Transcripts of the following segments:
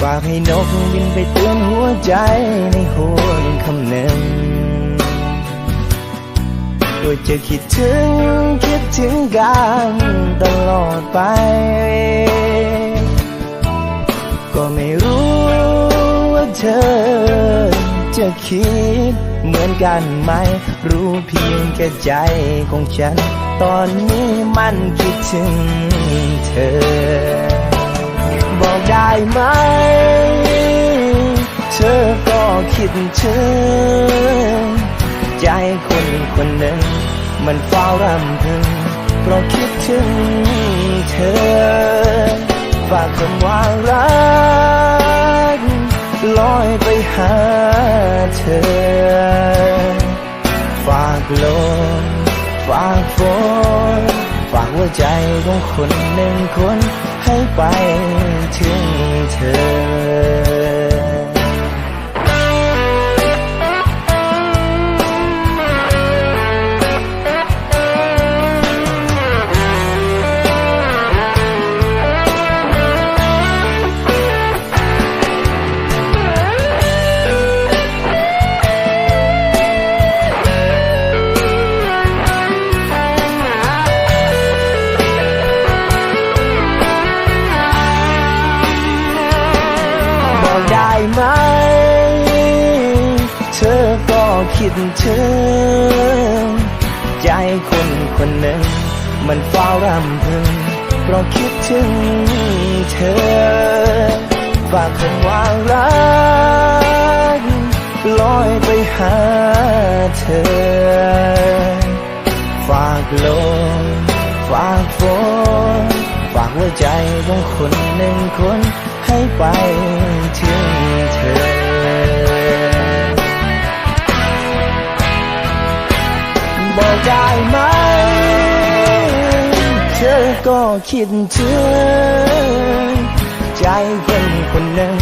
ฝากให้นกบินไปเตือนหัวใจในหัวคำหนึ่งว่าจะคิดถึงคิดถึงกันตลอดไป ก็ไม่รู้ว่าเธอจะคิดเหมือนกันไหม รู้เพียงแค่ใจของฉัน ตอนนี้มันคิดถึงเธอ บอกได้ไหม เธอก็คิดถึง ใจคนคนหนึ่ง มันเฝ้ารำพึง เพราะคิดถึงเธอ ฝากคำว่ารักลอยไปหาเธอ ฝากลมฝากฝน ใจของคนหนึ่งคนให้ไปถึงเธอ ไหม เธอก็คิดถึง ใจคนคนหนึ่ง มันเฝ้ารำพึงเพราะคิดถึงเธอฝากคำว่ารักลอยไปหาเธอ ฝากลมฝากฝนฝากหัวใจของคนหนึ่งคน ไปถึงเธอบอกได้ไหม เธอก็คิดถึงใจคนคนหนึ่ง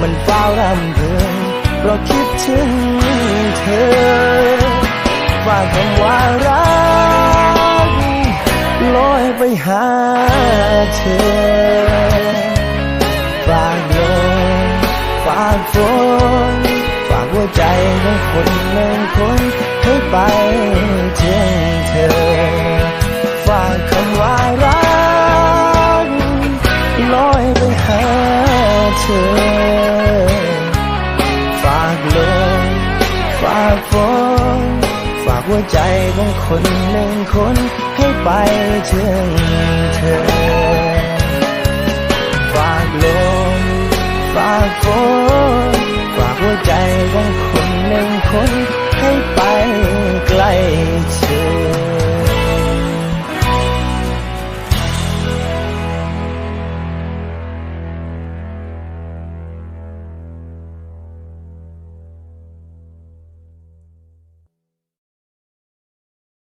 มันเฝ้ารำพึงเพราะคิดถึงเธอฝากคำว่ารักลอยไปหาเธอ ฝนฝากหัวใจของคนหนึ่งคนให้ไปถึงเธอ ฝากคำว่ารักลอยไปหาเธอ ฝากลมฝากฝนฝากหัวใจของคนหนึ่งคนให้ไปถึงเธอ คนฝาหัวใจของคนหนึ่งคนให้ไปไกลเธ